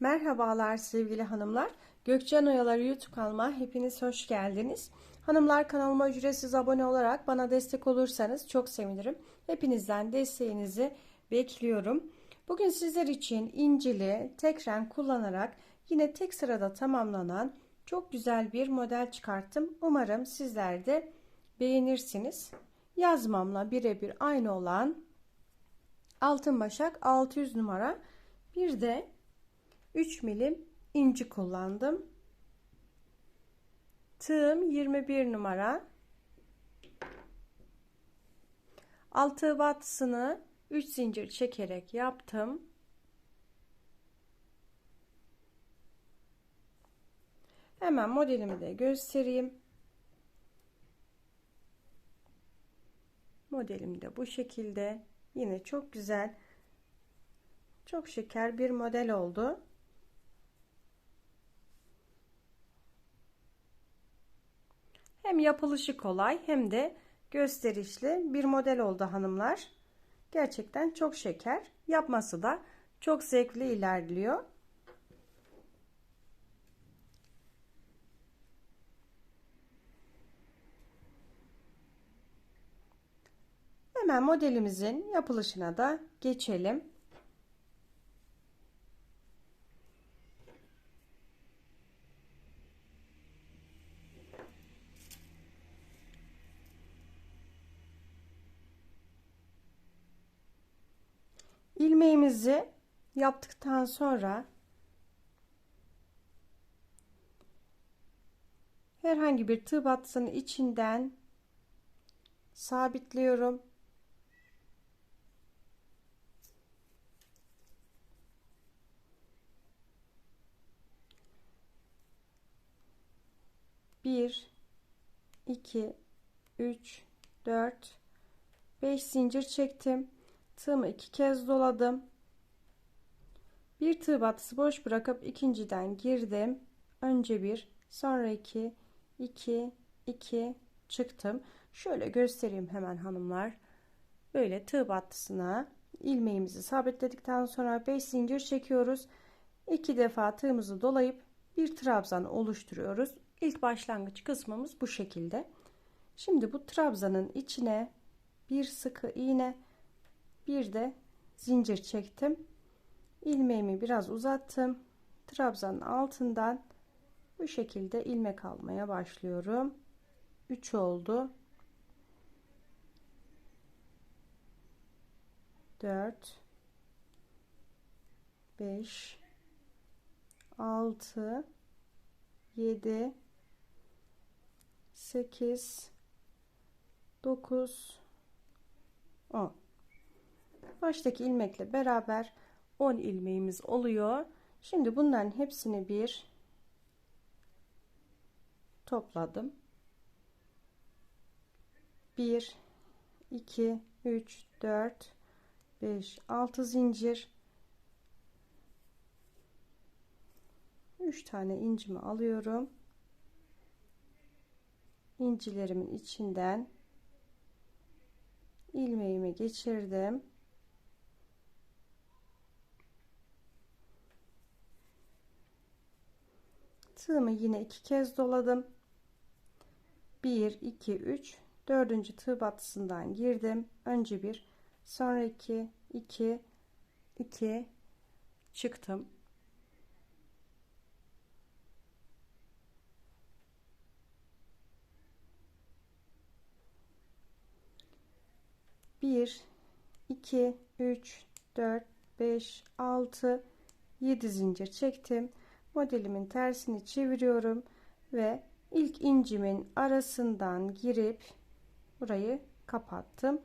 Merhabalar sevgili hanımlar. Gökçen Oyaları YouTube kanalıma hepiniz hoş geldiniz. Hanımlar kanalıma ücretsiz abone olarak bana destek olursanız çok sevinirim. Hepinizden desteğinizi bekliyorum. Bugün sizler için incili tek renk kullanarak yine tek sırada tamamlanan çok güzel bir model çıkarttım. Umarım sizler de beğenirsiniz. Yazmamla birebir aynı olan altın başak 600 numara bir de 3 milim inci kullandım. Tığım 21 numara. Altı battısını 3 zincir çekerek yaptım. Hemen modelimi de göstereyim. Modelim de bu şekilde. Yine çok güzel. Çok şeker bir model oldu. Hem yapılışı kolay hem de gösterişli bir model oldu hanımlar. Gerçekten çok şeker. Yapması da çok zevkli ilerliyor. Hemen modelimizin yapılışına da geçelim. İlmeğimizi yaptıktan sonra herhangi bir tığ battısının içinden sabitliyorum. Bir, iki, üç, dört, beş zincir çektim. Tığımı iki kez doladım. Bir tığ batısı boş bırakıp ikinciden girdim. Önce bir, sonra iki, iki, iki çıktım. Şöyle göstereyim hemen hanımlar. Böyle tığ battısına ilmeğimizi sabitledikten sonra 5 zincir çekiyoruz. 2 defa tığımızı dolayıp bir trabzan oluşturuyoruz. İlk başlangıç kısmımız bu şekilde. Şimdi bu trabzanın içine bir sıkı iğne bir de zincir çektim. İlmeğimi biraz uzattım. Trabzanın altından bu şekilde ilmek almaya başlıyorum. 3 oldu. 4 5 6 7 8 9 10 baştaki ilmekle beraber 10 ilmeğimiz oluyor. Şimdi bunların hepsini bir topladım. 1 2 3 4 5 6 zincir 3 tane incimi alıyorum. İncilerimin içinden ilmeğimi geçirdim. Tığımı yine iki kez doladım. 1 2 3 dördüncü tığ batısından girdim. Önce bir sonra 2 2 2 çıktım. Bir iki üç dört beş altı yedi zincir çektim modelimin tersini çeviriyorum ve ilk incimin arasından girip burayı kapattım.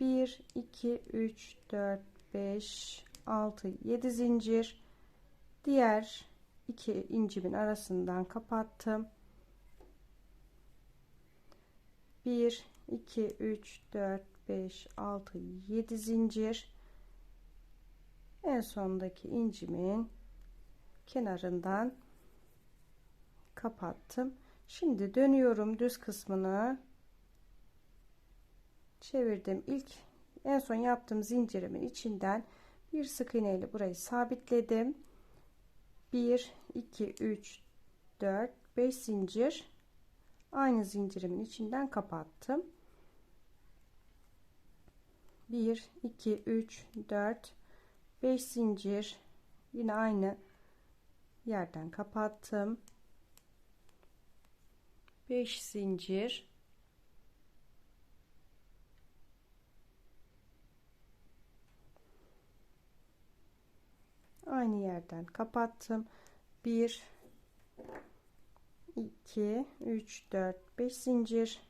1 2 3 4 5 6 7 zincir. Diğer iki incimin arasından kapattım. 1 2 3 4 5 6 7 zincir. En sondaki incimin kenarından kapattım. Şimdi dönüyorum düz kısmını çevirdim. İlk en son yaptığım zincirimin içinden bir sık iğne ile burayı sabitledim. 1 2 3 4 5 zincir aynı zincirimin içinden kapattım 1 2 3 4 5 zincir yine aynı yerden kapattım. 5 zincir. Aynı yerden kapattım. 1 2 3 4 5 zincir.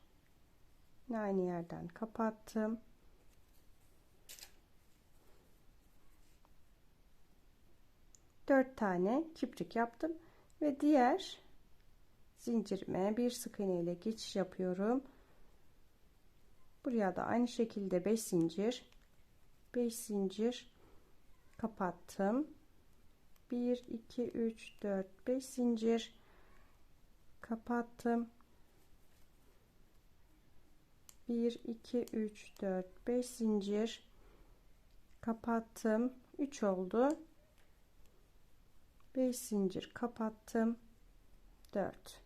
Aynı yerden kapattım 4 tane kiprik yaptım ve diğer zincirime bir sık iğne ile geçiş yapıyorum. Buraya da aynı şekilde 5 zincir 5 zincir kapattım. 1 2 3 4 5 zincir kapattım. 1 2 3 4 5 zincir kapattım. 3 oldu 5 zincir kapattım. 4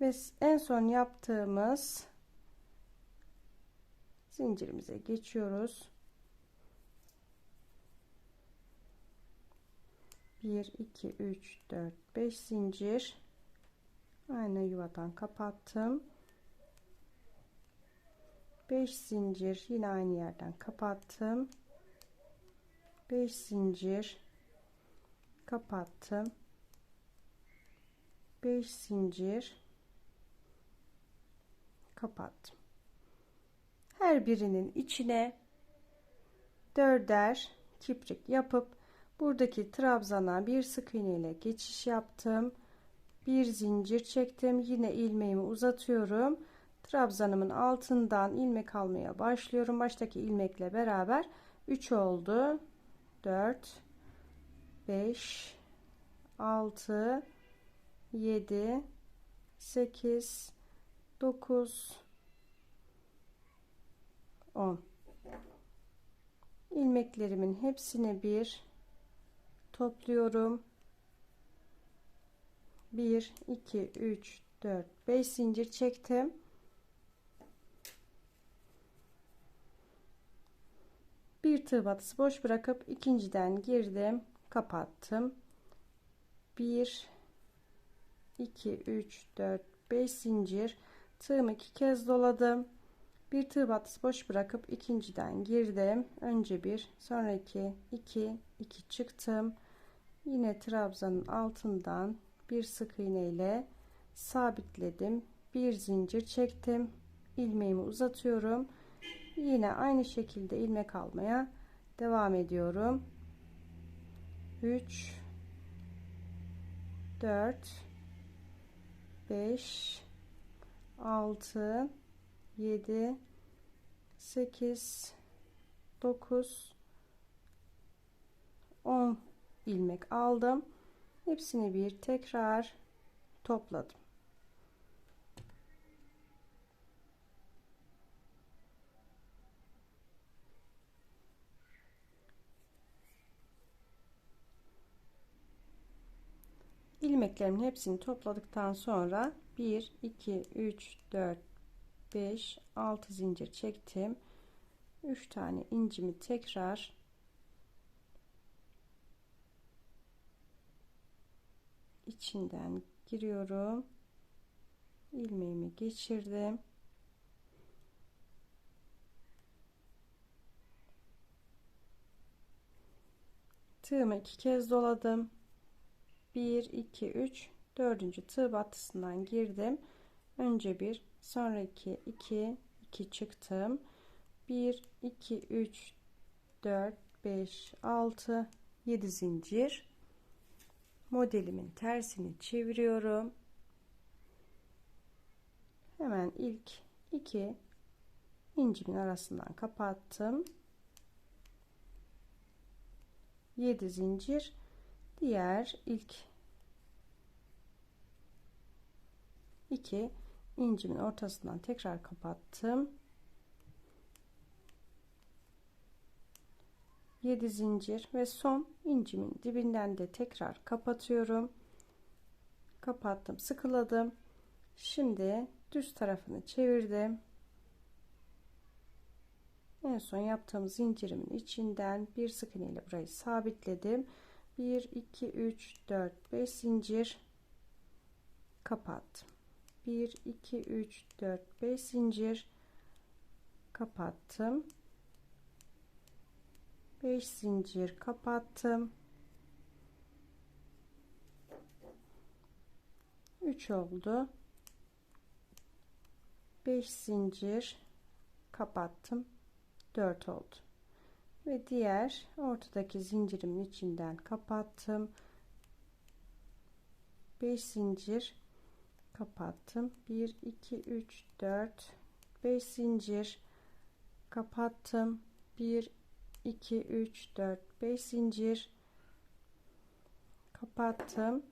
ve en son yaptığımız zincirimize geçiyoruz. 1 2 3 4 5 zincir. Aynı yuvadan kapattım. 5 zincir yine aynı yerden kapattım. 5 zincir kapattım. 5 zincir. Kapattım. Her birinin içine dörder kiprik yapıp buradaki trabzana bir sık iğne ile geçiş yaptım. Bir zincir çektim. Yine ilmeğimi uzatıyorum. Trabzanımın altından ilmek almaya başlıyorum. Baştaki ilmekle beraber 3 oldu. 4 5 6 7 8 9 10 ilmeklerimin hepsini bir topluyorum. 1 2 3 4 5 zincir çektim. Bir tığ batısı boş bırakıp ikinciden girdim kapattım. 1 2 3 4 5 zincir. Tığımı iki kez doladım. Bir tığ batısı boş bırakıp ikinciden girdim. Önce bir sonra iki iki iki çıktım. Yine trabzanın altından bir sık iğne ile sabitledim. Bir zincir çektim. İlmeğimi uzatıyorum. Yine aynı şekilde ilmek almaya devam ediyorum 3 4 5 6 7 8 9 10 ilmek aldım. Hepsini bir tekrar topladım ilmeklerimin hepsini topladıktan sonra 1 2 3 4 5 6 zincir çektim. 3 tane incimi tekrar içinden giriyorum. İlmeğimi geçirdim. Tığımı iki kez doladım 1 2 3 dördüncü tığ battısından girdim. Önce bir sonra 2 2 2 çıktım. 1 2 3 4 5 6 7 zincir. Modelimin tersini çeviriyorum. Hemen ilk iki incimin arasından kapattım. 7 zincir diğer ilk iki incimin ortasından tekrar kapattım. 7 zincir ve son incimin dibinden de tekrar kapatıyorum. Kapattım sıkıladım. Şimdi düz tarafını çevirdim. En son yaptığımız zincirimin içinden bir sık iğne ile burayı sabitledim 1 2 3 4 5 zincir. Kapattım 1 2 3 4 5 zincir. Kapattım. 5 zincir kapattım. 3 oldu. 5 zincir kapattım. 4 oldu ve diğer ortadaki zincirimin içinden kapattım. 5 zincir kapattım. 1 2 3 4 5 zincir kapattım. 1 2 3 4 5 zincir kapattım.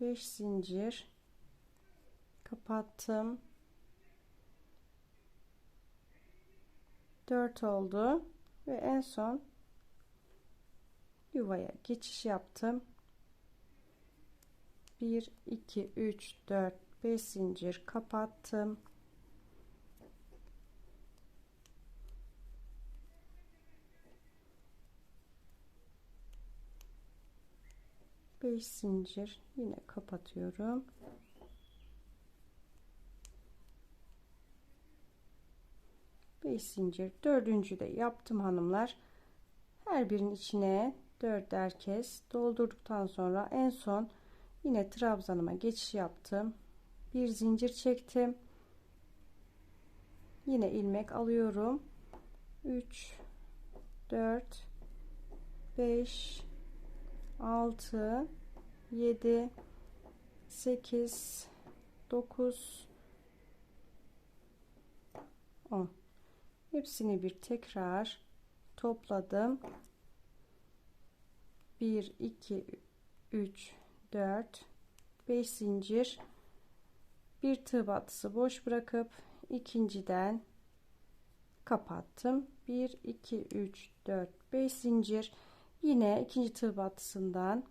5 zincir kapattım 4 oldu. Ve en son yuvaya geçiş yaptım. 1 2 3 4 5 zincir kapattım. 5 zincir yine kapatıyorum. Beş zincir dördüncü de yaptım hanımlar. Her birinin içine dörder kez doldurduktan sonra en son yine trabzanıma geçiş yaptım. Bir zincir çektim. Yine ilmek alıyorum. 3 4 5 6 7 8 9 10 hepsini bir tekrar topladım. 1 2 3 4 5 zincir. Bir tığ batısı boş bırakıp ikinciden kapattım. 1 2 3 4 5 zincir. Yine ikinci tığ batısından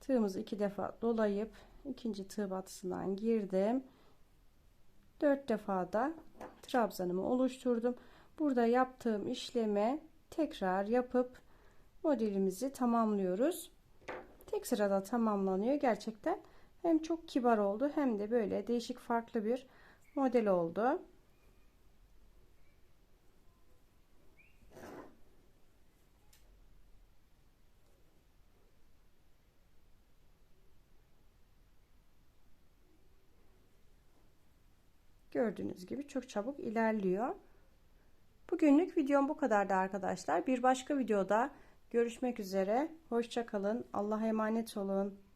tığımızı iki defa dolayıp ikinci tığ batısından girdim dört defa da trabzanımı oluşturdum. Burada yaptığım işlemi tekrar yapıp modelimizi tamamlıyoruz. Tek sırada tamamlanıyor gerçekten. Hem çok kibar oldu hem de böyle değişik farklı bir model oldu Gördüğünüz gibi çok çabuk ilerliyor. Bugünlük videom bu kadardı arkadaşlar. Bir başka videoda görüşmek üzere. Hoşçakalın. Allah'a emanet olun.